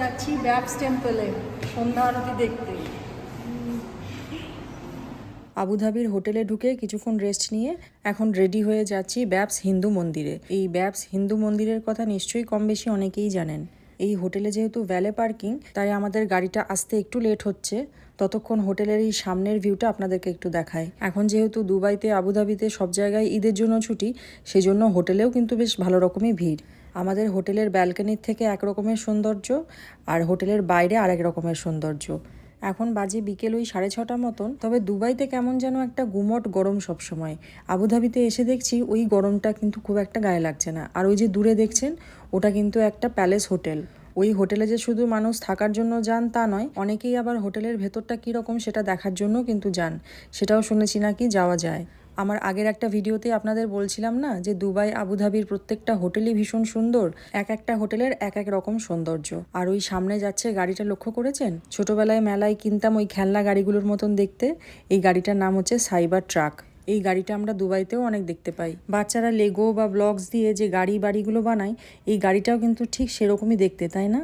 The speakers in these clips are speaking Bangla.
যাচ্ছি ব্যাপস টেম্পলে সন্ধ্যা আরতি দেখতে। আবুধাবির হোটেলে ঢুকে কিছুক্ষণ রেস্ট নিয়ে এখন রেডি হয়ে যাচ্ছি ব্যাপস হিন্দু মন্দিরে। এই ব্যাপস হিন্দু মন্দিরের কথা নিশ্চয়ই কম বেশি অনেকেই জানেন। এই হোটেলে যেহেতু ভ্যালে পার্কিং, তাই আমাদের গাড়িটা আসতে একটু লেট হচ্ছে। ততক্ষণ হোটেলের এই সামনের ভিউটা আপনাদেরকে একটু দেখায় এখন যেহেতু দুবাইতে, আবুধাবিতে সব জায়গায় ঈদের জন্য ছুটি, সেজন্য হোটেলেও কিন্তু বেশ ভালো রকমই ভিড়। আমাদের হোটেলের ব্যালকনির থেকে এক রকমের সৌন্দর্য আর হোটেলের বাইরে আরেক রকমের সৌন্দর্য। এখন বাজে বিকেল ওই সাড়ে ছটা মতন, তবে দুবাইতে কেমন যেন একটা গুমট গরম সবসময়। আবুধাবিতে এসে দেখছি ওই গরমটা কিন্তু খুব একটা গায়ে লাগছে না। আর ওই যে দূরে দেখছেন, ওটা কিন্তু একটা প্যালেস হোটেল। ওই হোটেলে যে শুধু মানুষ থাকার জন্য যান তা নয়, অনেকেই আবার হোটেলের ভেতরটা কীরকম সেটা দেখার জন্য কিন্তু যান। সেটাও শুনেছি নাকি যাওয়া যায়। আমার আগের একটা ভিডিওতে আপনাদের বলছিলাম না যে দুবাই, আবুধাবির প্রত্যেকটা হোটেলই ভীষণ সুন্দর, এক একটা হোটেলের এক এক রকম সৌন্দর্য। আর ওই সামনে যাচ্ছে গাড়িটা লক্ষ্য করেছেন? ছোটবেলায় মেলায় কিনতাম ওই খেলনা গাড়িগুলোর মতন দেখতে। এই গাড়িটার নাম হচ্ছে সাইবার ট্রাক। এই গাড়িটা আমরা দুবাইতেও অনেক দেখতে পাই। বাচ্চারা লেগো বা ব্লগস দিয়ে যে গাড়ি বাড়িগুলো বানায়, এই গাড়িটাও কিন্তু ঠিক সেরকমই দেখতে, তাই না?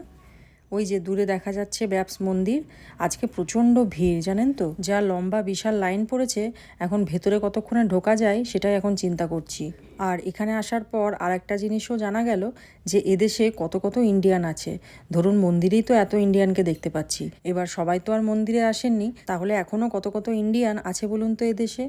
ওই যে দূরে দেখা যাচ্ছে ব্যাপস মন্দির। আজকে প্রচণ্ড ভিড়, জানেন তো? যা লম্বা বিশাল লাইন পড়েছে, এখন ভেতরে কতক্ষণে ঢোকা যায় সেটাই এখন চিন্তা করছি। আর এখানে আসার পর আর একটা জিনিসও জানা গেল, যে এদেশে কত কত ইন্ডিয়ান আছে। ধরুন মন্দিরেই তো এত ইন্ডিয়ানকে দেখতে পাচ্ছি। এবার সবাই তো আর মন্দিরে আসেননি, তাহলে এখনও কত কত ইন্ডিয়ান আছে বলুন তো এদেশে?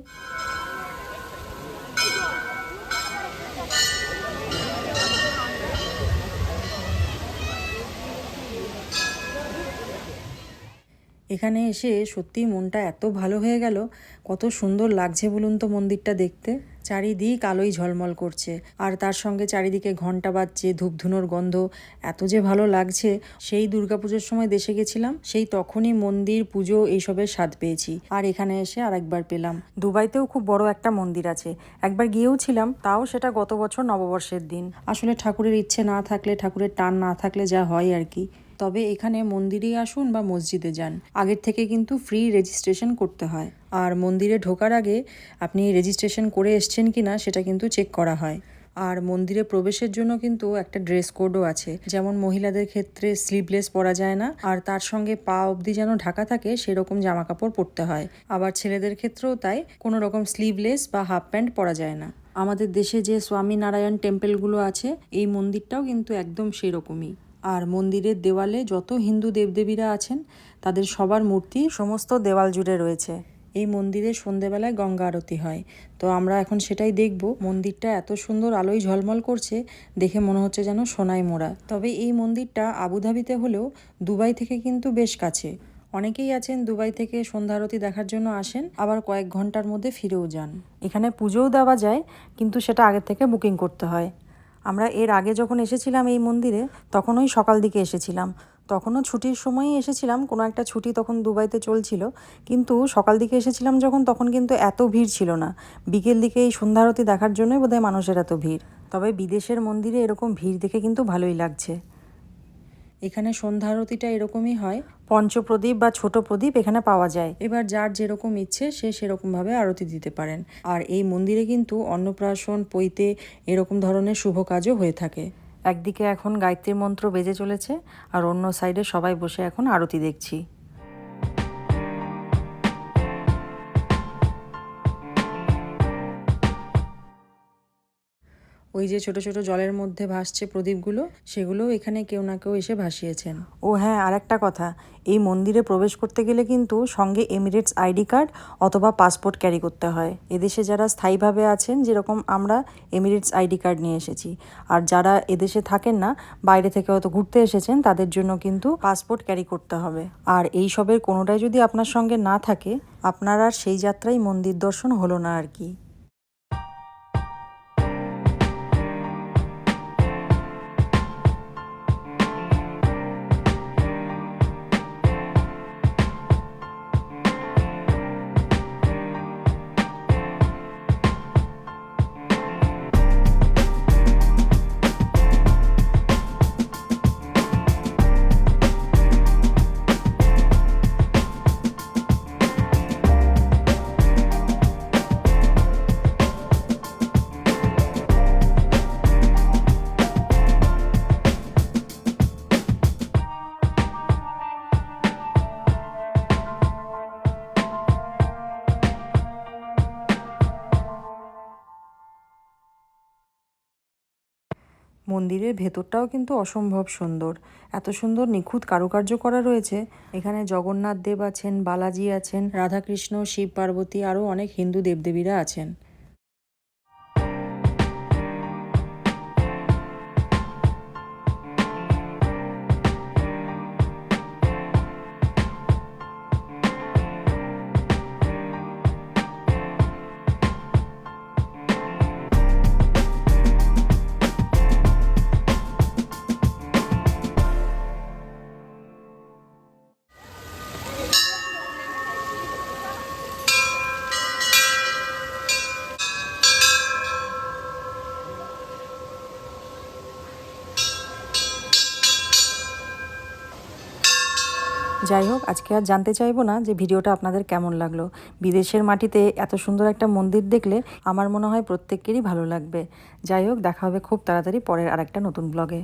এখানে এসে সত্যি মনটা এত ভালো হয়ে গেল। কত সুন্দর লাগছে বলুন তো মন্দিরটা দেখতে। চারিদিক আলোয় ঝলমল করছে। আর তার সঙ্গে চারিদিকে ঘণ্টা বাজছে, ধূপধুনোর গন্ধ, এত যে ভালো লাগছে। সেই দুর্গাপুজোর সময় দেশে গেছিলাম, সেই তখনই মন্দির, পুজো এইসবের স্বাদ পেয়েছি। আর এখানে এসে আর একবার পেলাম। দুবাইতেও খুব বড় একটা মন্দির আছে। একবার গিয়েও ছিলাম, তাও সেটা গত বছর নববর্ষের দিন। আসলে ঠাকুরের ইচ্ছে না থাকলে, ঠাকুরের টান না থাকলে যা হয় আর কি। তবে এখানে মন্দিরে আসুন বা মসজিদে যান। আগের থেকে কিন্তু ফ্রি রেজিস্ট্রেশন করতে হয়। আর মন্দিরে ঢোকার আগে আপনি রেজিস্ট্রেশন করে এসছেন কি না সেটা কিন্তু চেক করা হয়। আর মন্দিরে প্রবেশের জন্য কিন্তু একটা ড্রেস কোডও আছে। যেমন মহিলাদের ক্ষেত্রে স্লিভলেস পরা যায় না। আর তার সঙ্গে পা অবধি যেন ঢাকা থাকে, সেরকম জামা কাপড় পরতে হয়। আবার ছেলেদের ক্ষেত্রেও তাই, কোনো রকম স্লিভলেস বা হাফ প্যান্ট পরা যায় না। আমাদের দেশে যে স্বামী নারায়ণ টেম্পলগুলো আছে, এই মন্দিরটাও কিন্তু একদম সেরকমই। আর মন্দিরের দেওয়ালে যত হিন্দু দেবদেবীরা আছেন, তাদের সবার মূর্তি সমস্ত দেওয়াল জুড়ে রয়েছে। এই মন্দিরে সন্ধেবেলায় গঙ্গা আরতি হয়। তো আমরা এখন সেটাই দেখব। মন্দিরটা এত সুন্দর আলোয় ঝলমল করছে, দেখে মনে হচ্ছে যেন সোনায় মোড়া। তবে এই মন্দিরটা আবুধাবিতে হলেও দুবাই থেকে কিন্তু বেশ কাছে। অনেকেই আছেন দুবাই থেকে সন্ধ্যা আরতি দেখার জন্য আসেন, আবার কয়েক ঘণ্টার মধ্যে ফিরেও যান। এখানে পুজোও দেওয়া যায়, কিন্তু সেটা আগের থেকে বুকিং করতে হয়। আমরা এর আগে যখন এসেছিলাম এই মন্দিরে, তখন ওই সকাল দিকে এসেছিলাম। তখনও ছুটির সময়ই এসেছিলাম, কোনো একটা ছুটি তখন দুবাইতে চলছিল। কিন্তু সকাল দিকে এসেছিলাম যখন, তখন কিন্তু এত ভিড় ছিল না। বিকেল দিকে এই সন্ধ্যারতি দেখার জন্যই বোধহয় মানুষের এত ভিড়। তবে বিদেশের মন্দিরে এরকম ভিড় দেখে কিন্তু ভালোই লাগছে। এখানে সন্ধ্যা আরতিটা এরকমই হয়। পঞ্চপ্রদীপ বা ছোট প্রদীপ এখানে পাওয়া যায়। এবার যার যেরকম ইচ্ছে সে সেরকমভাবে আরতি দিতে পারেন। আর এই মন্দিরে কিন্তু অন্নপ্রাশন পৈতে এরকম ধরনের শুভ কাজও হয়ে থাকে। একদিকে এখন গায়ত্রীর মন্ত্র বেজে চলেছে আর অন্য সাইডে সবাই বসে এখন আরতি দেখছি। ওই যে ছোট ছোট জলের মধ্যে ভাসছে প্রদীপগুলো, সেগুলোও এখানে কেউ না কেউ এসে ভাসিয়েছেন। ও হ্যাঁ আর একটা কথা। এই মন্দিরে প্রবেশ করতে গেলে কিন্তু সঙ্গে এমিরেটস আইডি কার্ড অথবা পাসপোর্ট ক্যারি করতে হয়। এদেশে যারা স্থায়ীভাবে আছেন, যেরকম আমরা এমিরেটস আইডি কার্ড নিয়ে এসেছি। আর যারা এদেশে থাকেন না, বাইরে থেকে হয়তো ঘুরতে এসেছেন, তাদের জন্য কিন্তু পাসপোর্ট ক্যারি করতে হবে। আর এই সবের কোনোটাই যদি আপনার সঙ্গে না থাকে, আপনার আর সেই যাত্রায় মন্দির দর্শন হলো না আর কি। মন্দিরের ভেতরটাও কিন্তু অসম্ভব সুন্দর। এত সুন্দর নিখুঁত কারুকার্য করা রয়েছে। এখানে জগন্নাথ দেব আছেন, বালাজি আছেন, রাধাকৃষ্ণ, শিব পার্বতী, আরও অনেক হিন্দু দেবদেবীরা আছেন। যাই হোক, আজকে আর জানতে চাইব না যে ভিডিওটা আপনাদের কেমন লাগল। বিদেশের মাটিতে এত সুন্দর একটা মন্দির দেখলে আমার মনে হয় প্রত্যেকেরই ভালো লাগবে। যাই হোক, দেখা হবে খুব তাড়াতাড়ি পরের আরেকটা নতুন ব্লগে